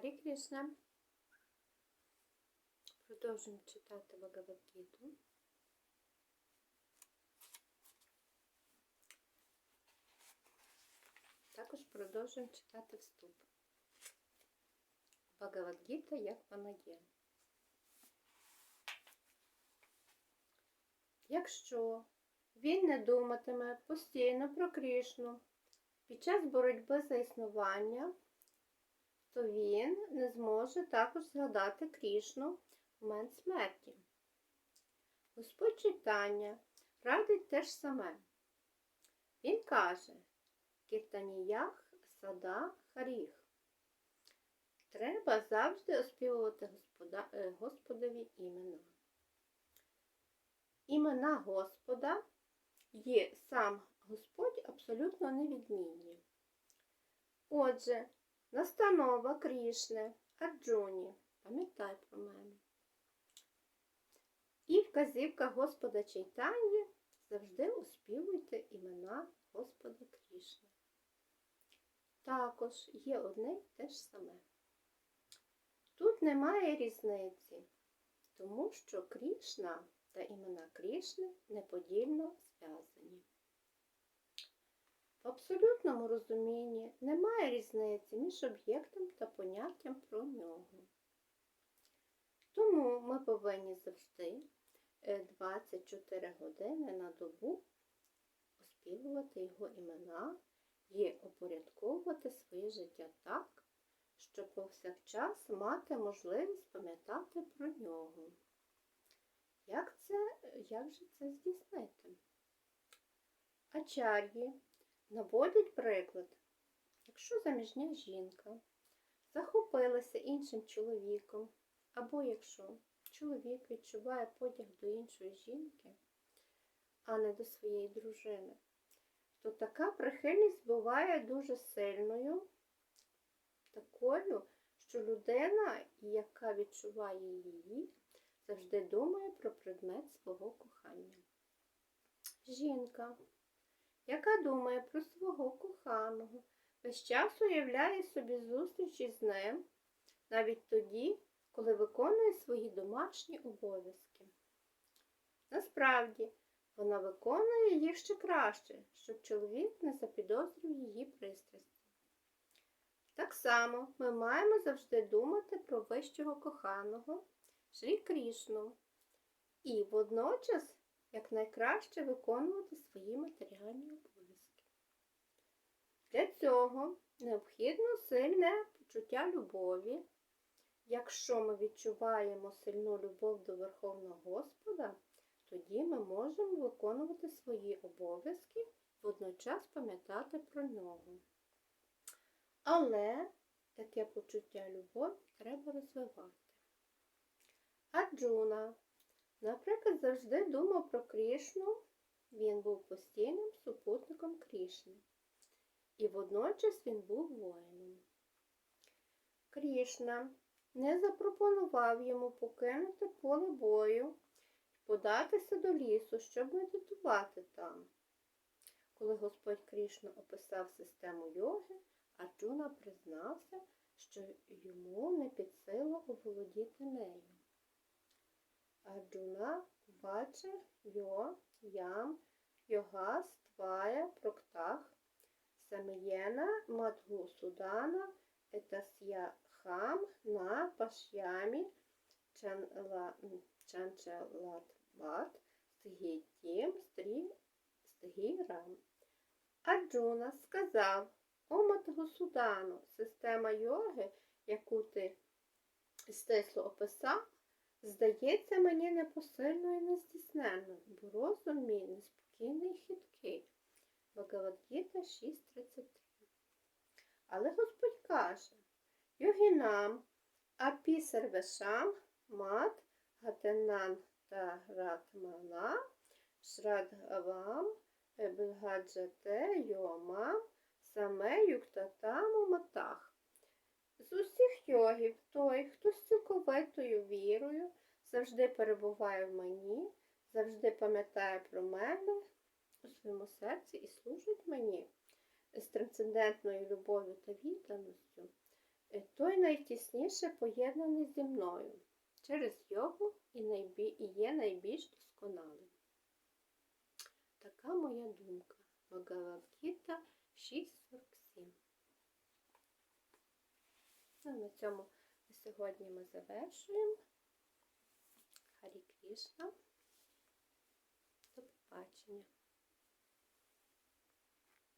Харі Кришна. Продовжуємо читати Бхагавадгіту. Також продовжуємо читати вступ. Бхагавадгіта, як вона є. Якщо він не думатиме постійно про Кришну під час боротьби за існування, він не зможе також згадати Крішну в момент смерті. Господь читання радить те ж саме. Він каже Кіртаніях сада харіх. Треба завжди оспівувати Господа, е, Господові імена. Імена Господа є сам Господь абсолютно невідмінні. Отже, настанова Крішне, Арджуні, пам'ятай про мене. І вказівка Господа Чайтанні завжди оспівуйте імена Господа Крішни. Також є одне й те ж саме. Тут немає різниці, тому що Крішна та імена Крішни неподільно зв'язані. В абсолютному розумінні немає різниці між об'єктом та поняттям про нього. Тому ми повинні завжди 24 години на добу оспівувати його імена і опорядковувати своє життя так, щоб повсякчас мати можливість пам'ятати про нього. Як, це, як же це здійснити? Ачар'ї наводять приклад, якщо заміжня жінка захопилася іншим чоловіком, або якщо чоловік відчуває потяг до іншої жінки, а не до своєї дружини, то така прихильність буває дуже сильною, такою, що людина, яка відчуває її, завжди думає про предмет свого кохання. Жінка, яка думає про свого коханого, весь час уявляє собі зустрічі з ним, навіть тоді, коли виконує свої домашні обов'язки. Насправді, вона виконує їх ще краще, щоб чоловік не запідозрив її пристрасті. Так само ми маємо завжди думати про вищого коханого Шрі Крішну і водночас якнайкраще виконувати свої матеріальні обов'язки. Для цього необхідно сильне почуття любові. Якщо ми відчуваємо сильну любов до Верховного Господа, тоді ми можемо виконувати свої обов'язки водночас пам'ятати про нього. Але таке почуття любові треба розвивати. Арджуна, наприклад, завжди думав про Крішну, він був постійним супутником Крішни. І водночас він був воїном. Крішна не запропонував йому покинути поле бою податися до лісу, щоб медитувати там. Коли Господь Крішна описав систему йоги, Арджуна признався, що йому не під силу оволодіти нею. Арджуна ваче йо ям йогас твая проктах самієна мадгу судана етасya хам на пашямі чанчалатват стгітім стгірам. Арджуна сказав, о Матгусудану, система йоги, яку ти стисло описав, здається мені непосильною і нездійсненною, бо розум мій неспокійний і хиткий. Бхагавадгіта 6.33. Але Господь каже, йогінам, апісервешам, мат, гатенан та ратмана, шрадгавам, бгаджате йомам, саме юктатам матах. З усіх йогів той, хто з цілковитою вірою, завжди перебуває в мені, завжди пам'ятає про мене у своєму серці і служить мені з трансцендентною любов'ю та відданістю, е, той найтісніше поєднаний зі мною. Через йогу і, є найбільш На цьому на сьогодні ми завершуємо. Харі Крішна. До побачення.